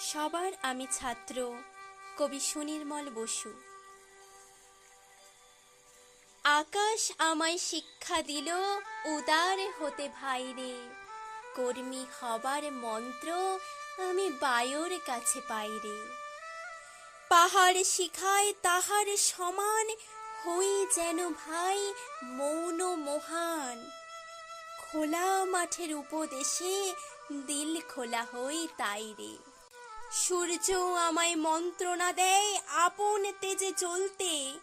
সবার আমি ছাত্র কবি সুনির্মল বসু। আকাশ আমায় শিক্ষা দিল, উদার হতে ভাইরে। কর্মী হবার মন্ত্র আমি বায়ুর কাছে পাইরে। পাহাড় শিখায় তাহার সমান, হই যেন ভাই মৌন মহান। খোলা মাঠের উপদেশে দিল খোলা হই তাই রে সূর্য আমায় মন্ত্রণা দেয় আপন তেজে জ্বলতে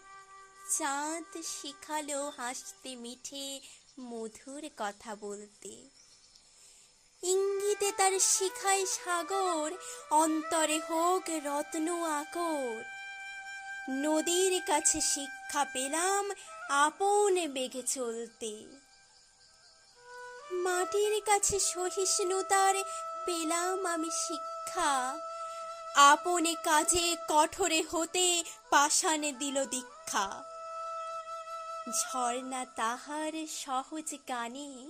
চাঁদ শিখালো হাসতে মিঠে মধুর কথা বলতে। ইঙ্গিতে তার শিখায় সাগর, অন্তরে হোক রত্ন আকর। নদীর কাছে শিক্ষা পেলাম আপন বেগে চলতে। মাটির কাছে সহিষ্ণুতার পেলাম আমি শিক্ষা। আপনে কাজে কঠোরে হতে পাষাণে দিল দীক্ষা। ঝর্ণা তাহার সহজ গানে,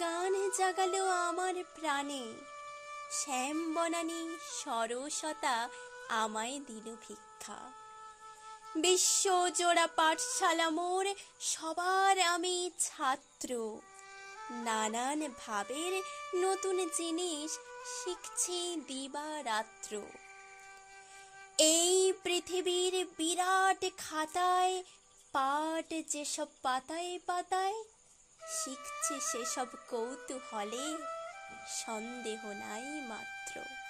গান জাগালো আমার প্রাণে। শ্যাম বনানী সরসতা আমায় দিল ভিক্ষা। বিশ্ব জোড়া পাঠশালা মোর, সবার আমি ছাত্র। নানান ভাবের নতুন জিনিস শিখছি দিবা রাত্র এই পৃথিবীর বিরাট খাতায় পাট যেসব পাতায় পাতায় শিখছে সেসব কৌতূহলে সন্দেহ নাই মাত্র।